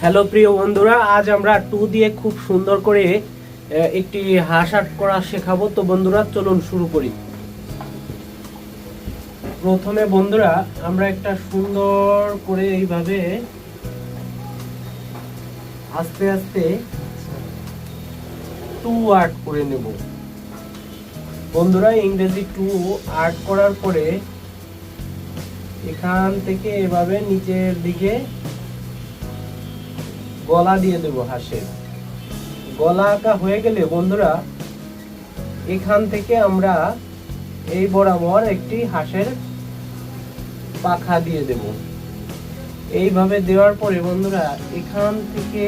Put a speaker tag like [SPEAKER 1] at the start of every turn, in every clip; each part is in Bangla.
[SPEAKER 1] হ্যালো প্রিয় বন্ধুরা, আজ আমরা টু দিয়ে খুব সুন্দর করে একটি হাঁস আর্ট করা শেখাবো। তো বন্ধুরা, চলুন শুরু করি। প্রথমে বন্ধুরা, আমরা একটা সুন্দর করে এইভাবে আস্তে আস্তে টু আর্ট করে নেব। বন্ধুরা, ইংরেজি টু আর্ট করার পরে এখান থেকে এভাবে নিচের দিকে গলা দিয়ে দেব হাঁসের গলা আঁকা হয়ে গেলে, বন্ধুরা, এখান থেকে আমরা এই বরাবর একটি হাঁসের পাখা দিয়ে দেব। এইভাবে দেওয়ার পরে, বন্ধুরা, এখান থেকে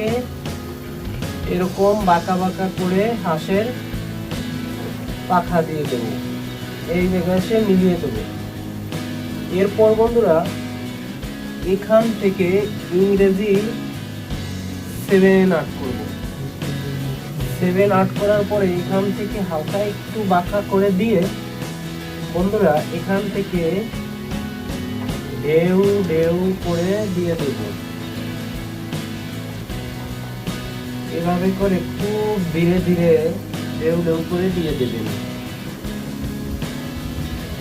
[SPEAKER 1] এরকম বাঁকা বাঁকা করে হাঁসের পাখা দিয়ে দেব। এই জায়গায় সে মিলিয়ে দেবো। এরপর বন্ধুরা, এখান থেকে ইংরেজি সেভেন আর্ট করব। সেভেন আর্ট করার পরে এখান থেকে হালকা একটু বাঁকা করে দিয়ে, বন্ধুরা, এখান থেকে ঢেউ ঢেউ করে দিয়ে দেব। এভাবে করে খুব ধীরে ধীরে ঢেউ ঢেউ করে দিয়ে দেবেন।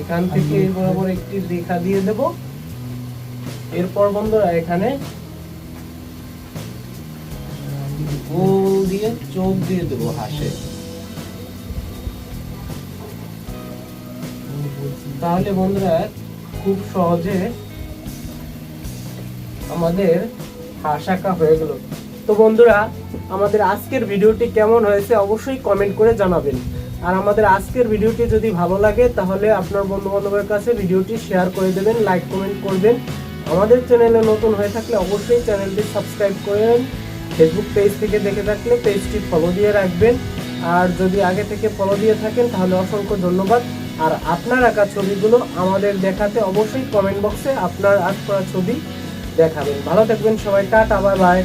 [SPEAKER 1] এখান থেকে বরাবর একটি রেখা দিয়ে দেব। এরপর বন্ধুরা এখানে গোল দিয়ে চোখ দিয়ে দেবো হাসে। তাহলে বন্ধুরা খুব সহজে আমাদের হাঁস আঁকা হয়ে গেল। তো বন্ধুরা আমাদের আজকের ভিডিওটি কেমন হয়েছে অবশ্যই কমেন্ট করে জানাবেন। আর আমাদের আজকের ভিডিওটি যদি ভালো লাগে, তাহলে আপনার বন্ধু বান্ধবের কাছে ভিডিওটি শেয়ার করে দেবেন লাইক কমেন্ট করবেন। আমাদের চ্যানেলে নতুন হয়ে থাকলে অবশ্যই চ্যানেলটি সাবস্ক্রাইব করেন। ফেসবুক পেজ থেকে দেখে থাকলে পেজটি ফলো দিয়ে রাখবেন। আর যদি আগে থেকে ফলো দিয়ে থাকেন, তাহলে অসংখ্য ধন্যবাদ। আর আপনার আঁকা ছবিগুলো আমাদের দেখাতে অবশ্যই কমেন্ট বক্সে আপনার করা ছবি দেখাবেন। ভালো থাকবেন সবাই, টাটা বাই বাই